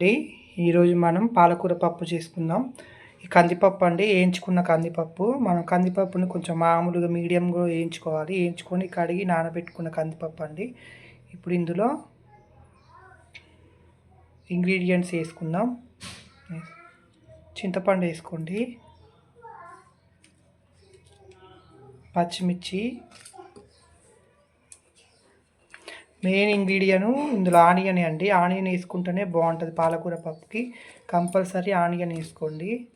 అండి ఈరోజు మనం పాలకూర పప్పు చేసుకుందాం. ఈ కందిపప్పు అండి వేయించుకున్న కందిపప్పు. మనం కందిపప్పుని కొంచెం మామూలుగా మీడియంగా వేయించుకోవాలి. వేయించుకొని కడిగి నానబెట్టుకున్న కందిపప్పు అండి. ఇప్పుడు ఇందులో ఇంగ్రీడియంట్స్ వేసుకుందాం. చింతపండు వేసుకోండి. పచ్చిమిర్చి మెయిన్ ఇంగ్రీడియను ఇందులో ఆనియన్ అండి. ఆనియన్ వేసుకుంటేనే బాగుంటుంది పాలకూర పప్పుకి. కంపల్సరీ ఆనియన్ వేసుకోండి.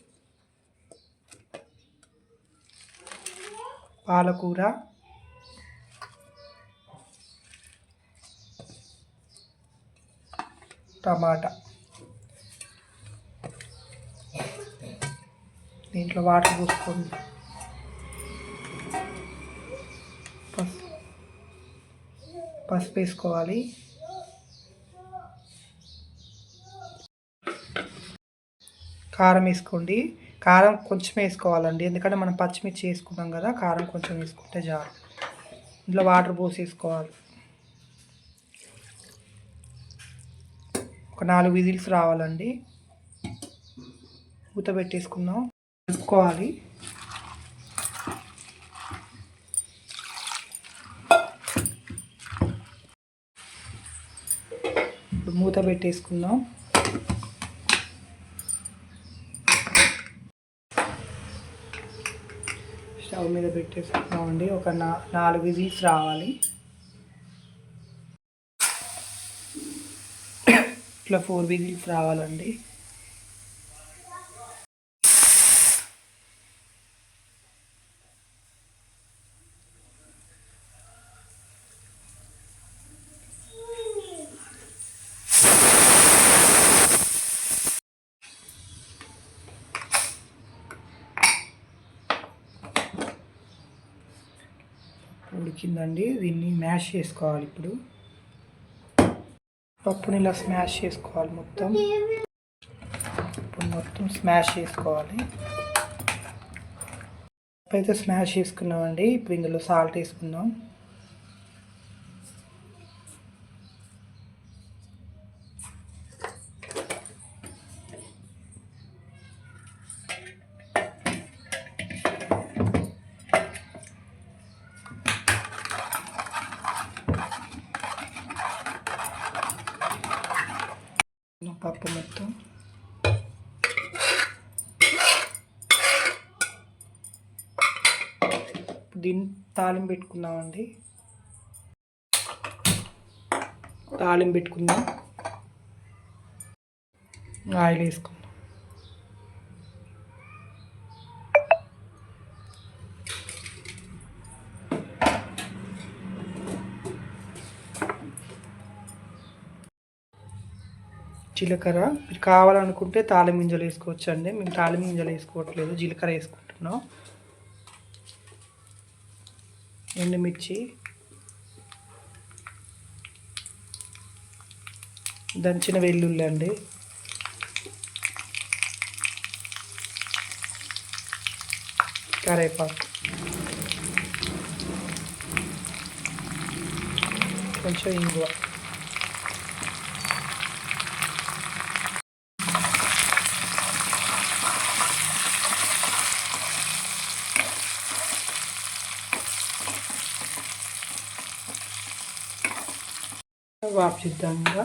పాలకూర. టమాటా. దీంట్లో వాటర్ పోసుకోండి. పసుపు వేసుకోవాలి. కారం వేసుకోండి. కారం కొంచెం వేసుకోవాలండి. ఎందుకంటే మనం పచ్చిమిర్చి వేసుకున్నాం కదా కారం కొంచెం వేసుకుంటే చాలు. ఇందులో వాటర్ పోసేసుకోవాలి ఒక నాలుగు విజిల్స్ రావాలండి. మూత పెట్టేసుకుందాం. కలుపుకోవాలి. ఇప్పుడు మూత పెట్టేసుకుందాం. స్టవ్ మీద పెట్టేసుకున్నామండి ఒక నా నాలుగు విజిల్స్ రావాలి. ఇట్లా ఫోర్ విజిల్స్ రావాలండి. ఉడికిందండి. దీన్ని మ్యాష్ చేసుకోవాలి ఇప్పుడు. పప్పుని ఇలా స్మాష్ చేసుకోవాలి మొత్తం. ఇప్పుడు మొత్తం స్మాష్ చేసుకోవాలి. అయితే స్మాష్ చేసుకున్నామండి. ఇప్పుడు ఇందులో సాల్ట్ వేసుకుందాం. పప్పు మొత్తం. దీన్ని తాలింపు పెట్టుకుందామండి. తాలింపు పెట్టుకుందాం. ఆయిల్ వేసుకుందాం జీలకర్ర. మీరు కావాలనుకుంటే తాళం గింజలు వేసుకోవచ్చు అండి మేము తాళం గింజలు వేసుకోవట్లేదు జీలకర్ర వేసుకుంటున్నాం. ఎండుమిర్చి. దంచిన వెల్లుల్లి అండి. కరేపాకు. కొంచెం ఇంగువ. వాపిద్దాం ఇంకా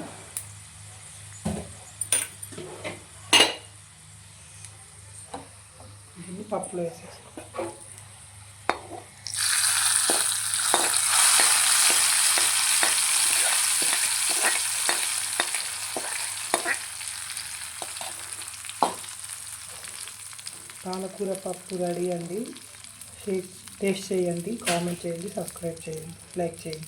దీన్ని పప్పులో వేసేసుకో పాలకూర పప్పు రెడీ అండి. టేస్ట్ చేయండి కామెంట్ చేయండి సబ్స్క్రైబ్ చేయండి లైక్ చేయండి.